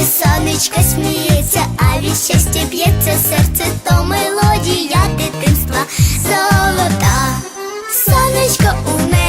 небі сонечко сміється, а від щастя б'ється серце, то мелодія дитинства золота. Сонечко у небі,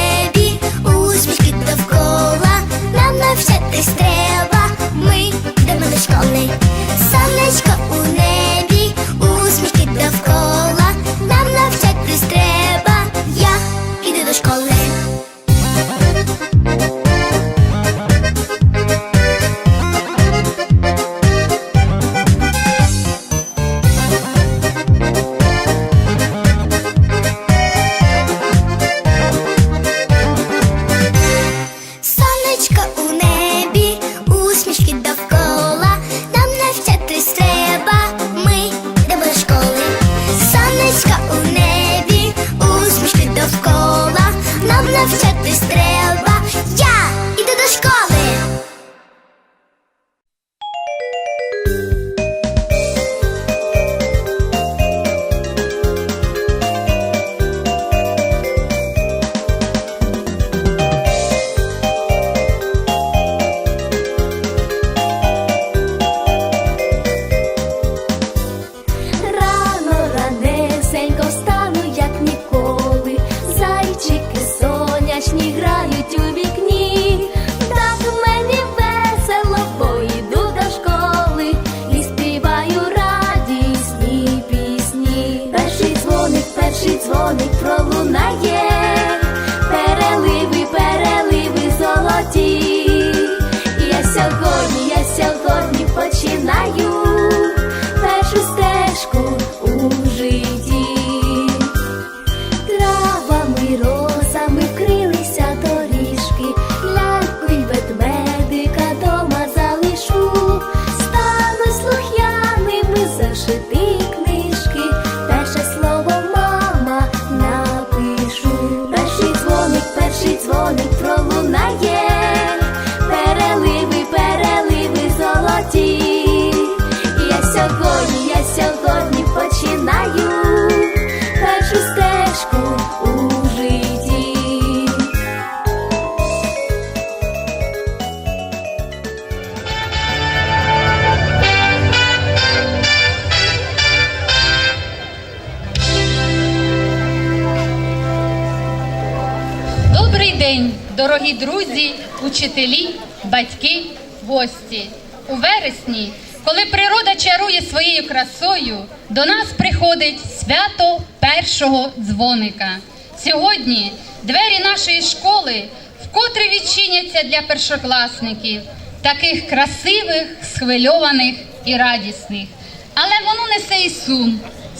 день, дорогі друзі, учителі, батьки, гості. У вересні, коли природа чарує своєю красою, до нас приходить свято першого дзвоника. Сьогодні двері нашої школи вкотре відчиняться для першокласників, таких красивих, схвильованих і радісних. Але воно несе і сум,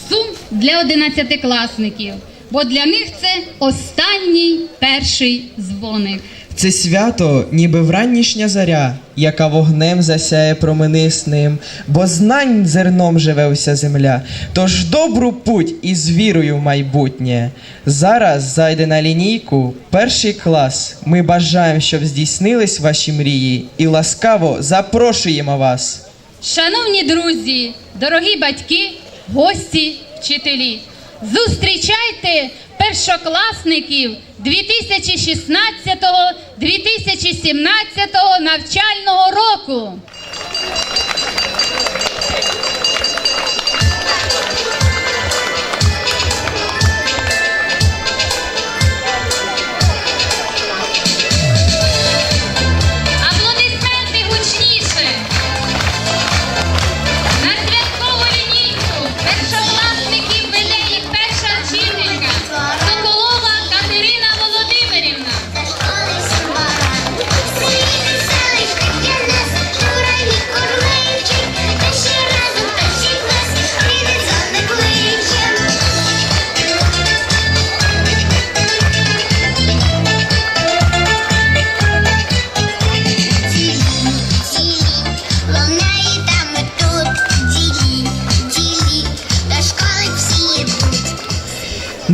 сум для одинадцятикласників, бо для них це останній перший дзвоник. Це свято, ніби вранішня заря, яка вогнем засяє променисним, бо знань зерном живе уся земля. Тож добру путь із вірою в майбутнє. Зараз зайде на лінійку перший клас. Ми бажаємо, щоб здійснились ваші мрії, і ласкаво запрошуємо вас. Шановні друзі, дорогі батьки, гості, вчителі, зустрічайте першокласників 2016-2017 навчального року.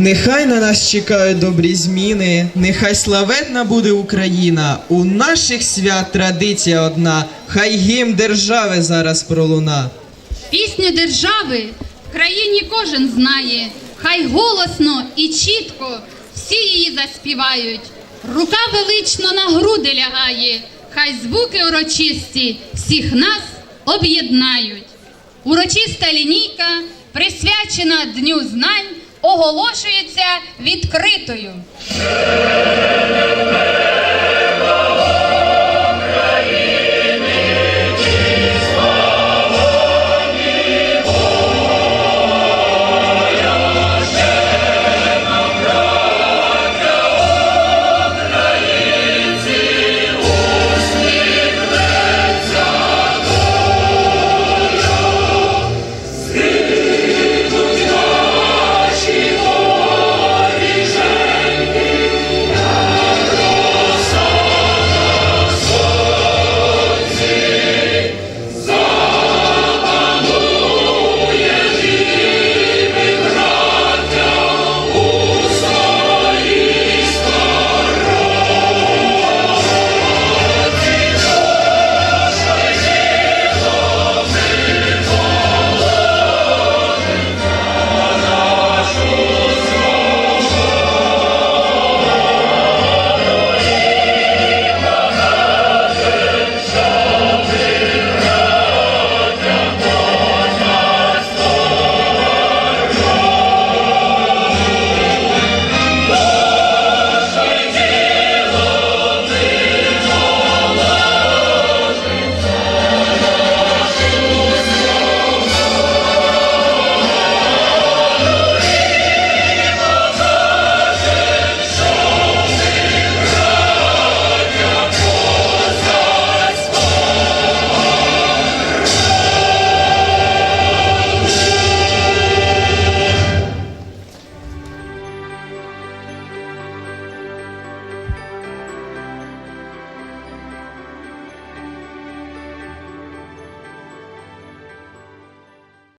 Нехай на нас чекають добрі зміни, нехай славетна буде Україна. У наших свят традиція одна, хай гімн держави зараз пролуна. Пісню держави в країні кожен знає, хай голосно і чітко всі її заспівають. Рука велично на груди лягає, хай звуки урочисті всіх нас об'єднають. Урочиста лінійка, присвячена Дню знань, оголошується відкритою.